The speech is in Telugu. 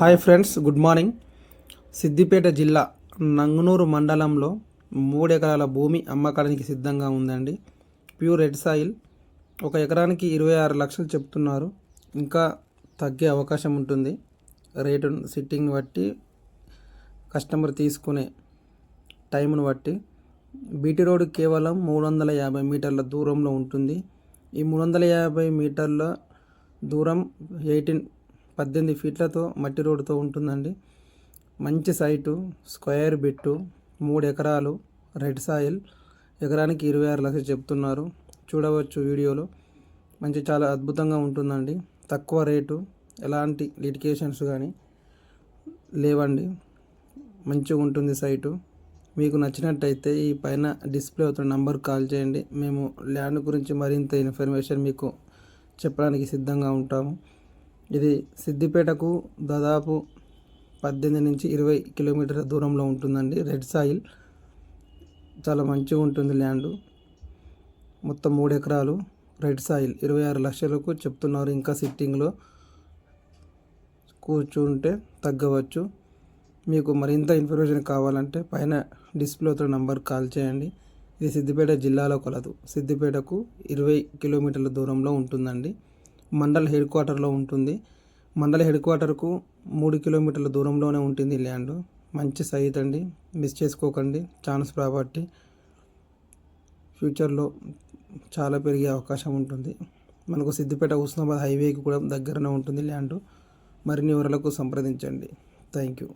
Hi friends good morning. Siddipet జిల్లా నంగునూరు మండలంలో మూడు ఎకరాల భూమి అమ్మకానికి సిద్ధంగా ఉందండి. Pure red soil. ఒక ఎకరానికి ఇరవై ఆరు లక్షలు చెప్తున్నారు. ఇంకా తగ్గే అవకాశం ఉంటుంది. రేటు సిట్టింగ్ని బట్టి కస్టమర్ తీసుకునే టైంను బట్టి. బీటీ రోడ్ కేవలం మూడు వందల యాభై మీటర్ల దూరంలో ఉంటుంది. ఈ మూడు వందల యాభై మీటర్ల దూరం ఎయిటీన్ పద్దెనిమిది ఫీట్లతో మట్టి రోడ్డుతో ఉంటుందండి. మంచి సైటు స్క్వేర్ బిట్టు మూడు ఎకరాలు రెడ్ సాయిల్. ఎకరానికి ఇరవై ఆరు లక్షలు చెప్తున్నారు. చూడవచ్చు వీడియోలో. మంచి చాలా అద్భుతంగా ఉంటుందండి. తక్కువ రేటు ఎలాంటి లిటికేషన్స్ కానీ లేవండి. మంచిగా ఉంటుంది సైటు. మీకు నచ్చినట్టయితే ఈ పైన డిస్ప్లే అవుతున్న నంబర్ కాల్ చేయండి. మేము ల్యాండ్ గురించి మరింత ఇన్ఫర్మేషన్ మీకు చెప్పడానికి సిద్ధంగా ఉంటాము. ఇది సిద్దిపేటకు దాదాపు పద్దెనిమిది నుంచి ఇరవై కిలోమీటర్ల దూరంలో ఉంటుందండి. Red soil. చాలా మంచిగా ఉంటుంది ల్యాండ్. మొత్తం మూడు ఎకరాలు రెడ్ సాయిల్. ఇరవై ఆరు లక్షలకు చెప్తున్నారు ఇంకా సిట్టింగ్లో. కూర్చుంటే తగ్గవచ్చు. మీకు మరింత ఇన్ఫర్మేషన్ కావాలంటే పైన డిస్ప్లేతో నంబర్ కాల్ చేయండి. ఇది సిద్దిపేట జిల్లాలో కలదు. సిద్దిపేటకు ఇరవై కిలోమీటర్ల దూరంలో ఉంటుందండి. మండల్ హెడ్ క్వార్టర్లో ఉంటుంది. మండల హెడ్ క్వార్టర్కు మూడు కిలోమీటర్ల దూరంలోనే ఉంటుంది ల్యాండ్. మంచి సైట్ అండి. మిస్ చేసుకోకండి. ఛాన్స్ ప్రాపర్టీ ఫ్యూచర్లో చాలా పెరిగే అవకాశం ఉంటుంది. మనకు సిద్దిపేట హుస్నాబాద్ హైవేకి కూడా దగ్గరనే ఉంటుంది ల్యాండ్. మరిన్ని వివరాలకు సంప్రదించండి. Thank you